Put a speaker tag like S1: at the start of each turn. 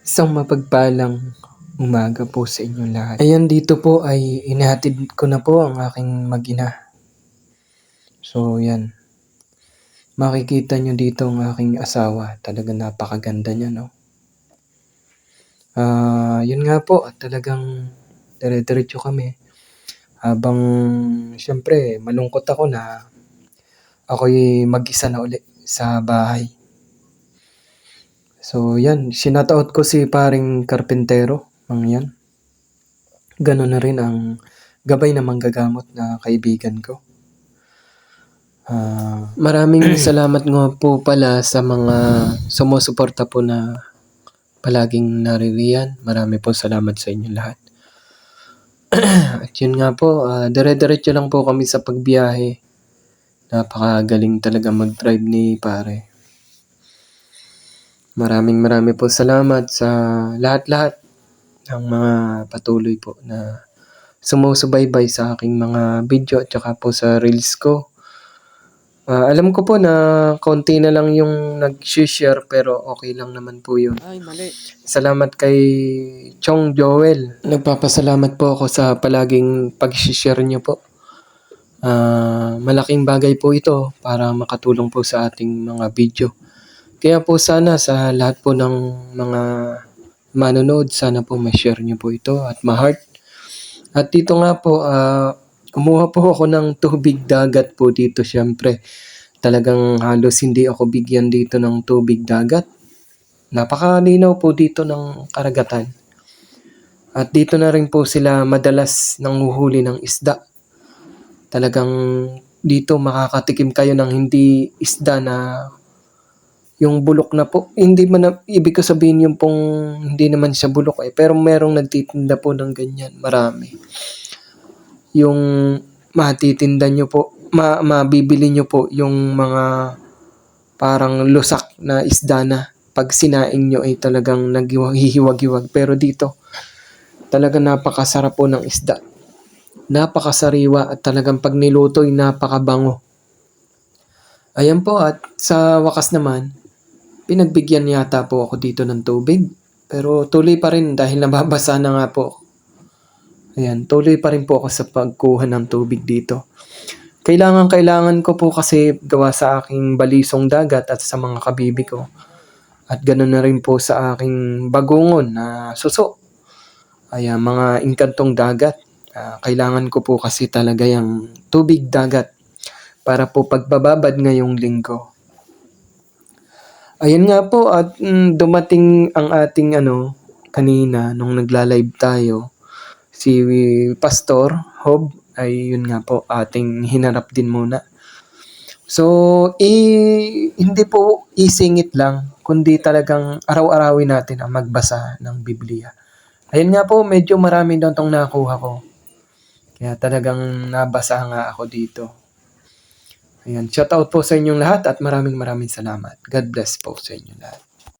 S1: Isang mapagpalang umaga po sa inyong lahat. Ayan dito po ay inihatid ko na po ang aking mag-ina. So yan. Makikita nyo dito ang aking asawa. Talaga napakaganda niya no. Ah, yun nga po talagang dire-diretso kami. Habang syempre malungkot ako na ako'y mag-isa na uli sa bahay. So yan, sinataot ko si paring karpentero, ang yan. Ganon na rin ang gabay na manggagamot na kaibigan ko. Ah, maraming salamat nga po pala sa mga sumusuporta po na palaging naririyan. Marami po salamat sa inyo lahat. At yun nga po, ah, dire-diretso lang po kami sa pagbiyahe. Napakagaling talaga mag-drive ni pare. Maraming marami po salamat sa lahat-lahat ng mga patuloy po na sumusubaybay sa aking mga video at saka po sa reels ko. Ah, alam ko po na konti na lang yung nag-share pero okay lang naman po yun.
S2: Ay, mali.
S1: Salamat kay Chong Joel. Nagpapasalamat po ako sa palaging pag-share niyo po. Ah, malaking bagay po ito para makatulong po sa ating mga video. Kaya po sana sa lahat po ng mga manonood, sana po ma-share niyo po ito at ma-heart. At dito nga po, ah, kumuha po ako ng tubig dagat po dito syempre. Talagang halos hindi ako bigyan dito ng tubig dagat. Napakalinaw po dito ng karagatan. At dito na rin po sila madalas nanguhuli ng isda. Talagang dito makakatikim kayo ng hindi isda na yung bulok na po. Hindi man na, ibig ko sabihin yung pong hindi naman siya bulok eh. Pero merong nagtitinda po ng ganyan. Marami. Yung matitinda nyo po, ma, mabibili nyo po yung mga parang lusak na isda na pag sinaing nyo ay talagang naghihiwag-hiwag. Pero dito, talagang napakasarap po ng isda. Napakasariwa at talagang pag niluto ay napakabango. Ayan po at sa wakas naman, pinagbigyan yata po ako dito ng tubig. Pero tuloy pa rin dahil nababasa na nga po. ako. Ayan, tuloy pa rin po ako sa pagkuha ng tubig dito. Kailangan kailangan ko po kasi gawa sa aking balisong dagat at sa mga kabibi ko. At ganoon na rin po sa aking bagungon na suso. Ayan, mga inkantong dagat. Ah, kailangan ko po kasi talaga yung tubig dagat para po pagbababad ngayong linggo. Ayan nga po at mm, dumating ang ating ano kanina nung nagla-live tayo si Pastor Hob ay yun nga po ating hinarap din muna. So, eh, hindi po isingit lang, kundi talagang araw-arawin natin ang magbasa ng Biblia. Ayun nga po, medyo marami doon tong nakuha ko. Kaya talagang nabasa nga ako dito. Ayan, shout out po sa inyong lahat at maraming maraming salamat. God bless po sa inyong lahat.